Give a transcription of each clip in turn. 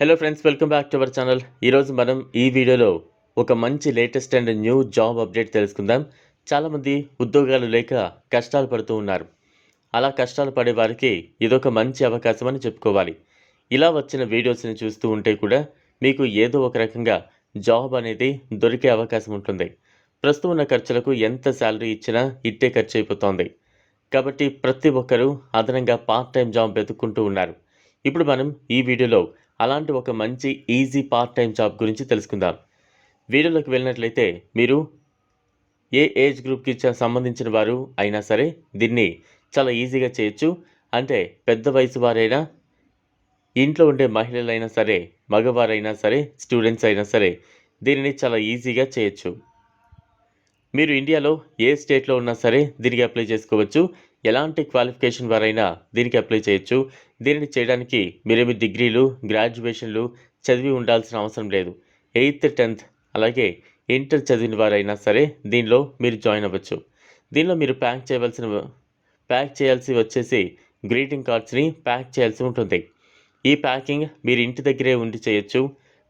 Hello friends welcome back to our channel ఈరోజు మనం ఈ వీడియోలో ఒక మంచి latest and new job update తెలుసుకుందాం. చాలామంది ఉద్యోగాలు లేక కష్టాలు పడుతూ ఉన్నారు. అలా కష్టాలు పడే వారికి ఇదొక మంచి అవకాశం అని చెప్పుకోవాలి. ఇలా వచ్చిన వీడియోస్ని చూస్తూ ఉంటే కూడా మీకు ఏదో ఒక రకంగా జాబ్ అనేది దొరికే అవకాశం ఉంటుంది. ప్రస్తుతం ఉన్న ఖర్చులకు ఎంత శాలరీ ఇచ్చినా ఇట్టే ఖర్చు అయిపోతోంది. కాబట్టి ప్రతి ఒక్కరూ అదనంగా పార్ట్ టైం జాబ్ వెతుక్కుంటూ ఉన్నారు. ఇప్పుడు మనం ఈ వీడియోలో అలాంటి ఒక మంచి ఈజీ పార్ట్ టైం జాబ్ గురించి తెలుసుకుందాం. వీడియోలోకి వెళ్ళినట్లయితే మీరు ఏ ఏజ్ గ్రూప్కి సంబంధించిన వారు అయినా సరే దీన్ని చాలా ఈజీగా చేయొచ్చు. అంటే పెద్ద వయసు వారైనా ఇంట్లో ఉండే మహిళలైనా సరే మగవారైనా సరే స్టూడెంట్స్ అయినా సరే దీనిని చాలా ఈజీగా చేయొచ్చు. మీరు ఇండియాలో ఏ స్టేట్లో ఉన్నా సరే దీనికి అప్లై చేసుకోవచ్చు. ఎలాంటి క్వాలిఫికేషన్ వారైనా దీనికి అప్లై చేయొచ్చు. దీనిని చేయడానికి మీరేమి డిగ్రీలు గ్రాడ్యుయేషన్లు చదివి ఉండాల్సిన అవసరం లేదు. ఎయిత్ టెన్త్ అలాగే ఇంటర్ చదివిన వారైనా సరే దీనిలో మీరు జాయిన్ అవ్వచ్చు. దీనిలో మీరు ప్యాక్ చేయవలసిన ప్యాక్ చేయాల్సి వచ్చేసి గ్రీటింగ్ కార్డ్స్ని ప్యాక్ చేయాల్సి ఉంటుంది. ఈ ప్యాకింగ్ మీరు ఇంటి దగ్గరే ఉండి చేయొచ్చు.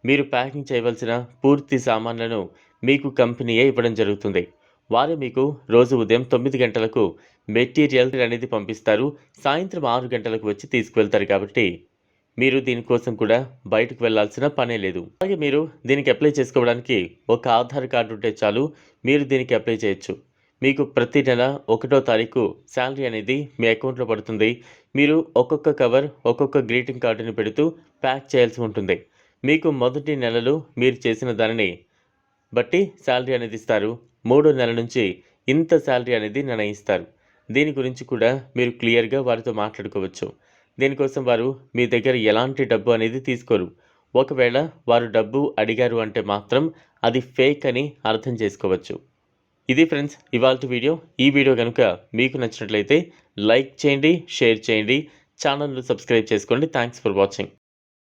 మీరు ప్యాకింగ్ చేయవలసిన పూర్తి సామాన్లను మీకు కంపెనీయే ఇవ్వడం జరుగుతుంది. వారు మీకు రోజు ఉదయం తొమ్మిది గంటలకు మెటీరియల్ అనేది పంపిస్తారు. సాయంత్రం ఆరు గంటలకు వచ్చి తీసుకువెళ్తారు కాబట్టి మీరు దీనికోసం కూడా బయటకు వెళ్ళాల్సిన పనే లేదు. అలాగే మీరు దీనికి అప్లై చేసుకోవడానికి ఒక ఆధార్ కార్డు ఉంటే చాలు మీరు దీనికి అప్లై చేయొచ్చు. మీకు ప్రతి నెల ఒకటో తారీఖు శాలరీ అనేది మీ అకౌంట్లో పడుతుంది. మీరు ఒక్కొక్క కవర్ ఒక్కొక్క గ్రీటింగ్ కార్డుని పెడుతూ ప్యాక్ చేయాల్సి ఉంటుంది. మీకు మొదటి నెలలు మీరు చేసిన దానిని బట్టి శాలరీ అనేది ఇస్తారు. మూడో నెల నుంచి ఇంత శాలరీ అనేది నిర్ణయిస్తారు. దీని గురించి కూడా మీరు క్లియర్గా వారితో మాట్లాడుకోవచ్చు. దీనికోసం వారు మీ దగ్గర ఎలాంటి డబ్బు అనేది తీసుకోరు. ఒకవేళ వారు డబ్బు అడిగారు అంటే మాత్రం అది ఫేక్ అని అర్థం చేసుకోవచ్చు. ఇది ఫ్రెండ్స్ ఇవాళ వీడియో. ఈ వీడియో కనుక మీకు నచ్చినట్లయితే లైక్ చేయండి షేర్ చేయండి. ఛానల్ను సబ్స్క్రైబ్ చేసుకోండి. Thanks for watching.